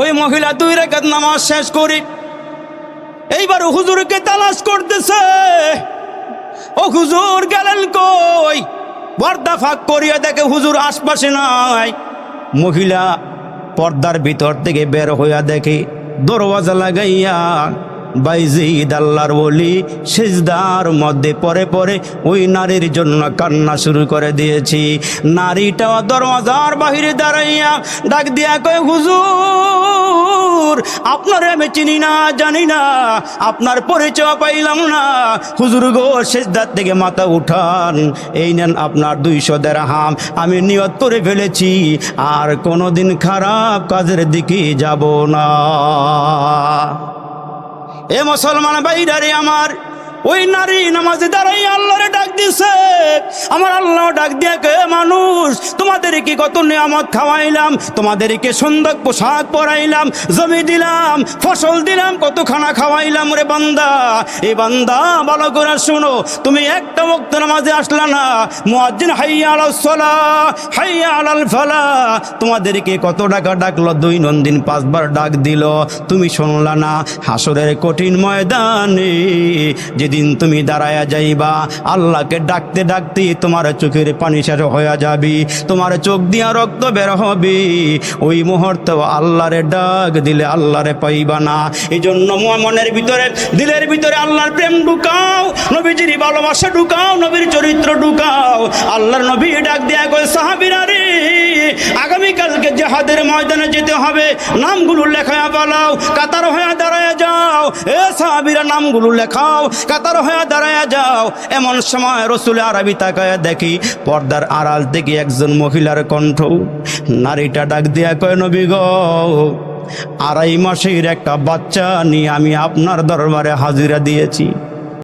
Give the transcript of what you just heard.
ওই মহিলা দুই রেখাত নামাজ শেষ করি। এইবার হুজুরকে তালাশ করতেছে। ও হুজুর গেলেন কই? পর্দা ফাঁক করিয়া দেখে হুজুর আশপাশে নাই। মহিলা পর্দার ভিতর থেকে বের হইয়া দেখে দরওয়াজা লাগাইয়া বাইজিদ আল্লাহর বলি সেজদার মধ্যে পরে পরে ওই নারীর জন্য কান্না শুরু করে দিয়েছি। নারীটা দরওয়াজার বাহিরে দাঁড়াইয়া ডাক দিয়া কয়, হুজুর, আপনারে আমি চিনি না, জানি না, আপনার পরিচয় পাইলাম না। হুজুর গো, সেজদার থেকে মাথা উঠান, এই নেন আপনার দুইশো হাম আমি নিয়ত করে ফেলেছি, আর কোনোদিন খারাপ কাজের দিকে যাব না। এ মুসলমান বাইরারে আমার, ওই নারী নামাজে দাঁড়াই আল্লাহরে ডাক দিছে। আমার আল্লাহ ডাক দিয়ে কে মানুষ? তোমাদেরকে কত নিয়ামত খাওয়াইলাম, তোমাদেরকে সুন্দর পোশাক পরাইলাম, জমি দিলাম, ফসল দিলাম কত খানা খাওয়াইলাম রে বান্দা। এই বান্দা, ভালো করে শোনো, তুমি একটা বক্ত নামাজে আসলা না, মুয়াজ্জিন হাইয়া আলাল সলা, হাইয়া আলাল ফালা। তোমাদেরকে কত টাকা ডাকলো, দৈনন্দিন পাঁচবার ডাক দিল, তুমি শুনলা না, হাসরের কঠিন ময়দানে যেদিন তুমি দাঁড়ায়া যাইবা, আল্লাহকে ডাকতে ডাকতে তোমার চোখের পানি শেষ হয়ে যাবি। তোমার চোখ দিয়া রক্ত বের হবে। ওই মুহূর্তে আল্লাহরে ডাক দিলে আল্লাহরে পাইবা না। এই জন্য মনের ভিতরে, দিলের ভিতরে আল্লাহর প্রেম ঢুকাও, নবীজির ভালোবাসা ঢুকাও, নবীর চরিত্র ঢুকাও। আল্লাহর নবী ডাক দিয়া কয়, সাহাবিরা রে, আগামীকালকে জেহাদের ময়দানে যেতে হবে। নামগুলো লেখায়া পালাও কাতার হয়ে দাঁড়ায় এ সাহাবিরা নামগুলো লেখাও, কাতার হয়ে দাঁড়ায় যাও। এমন সময় রসুল আরবি তাকায় দেখি, পর্দার আড়াল থেকে একজন মহিলার কণ্ঠ। নারীটা ডাক দিয়া কয়, নবী গো, আড়াই মাসের একটা বাচ্চা নিয়ে আমি আপনার দরবারে হাজিরা দিয়েছি।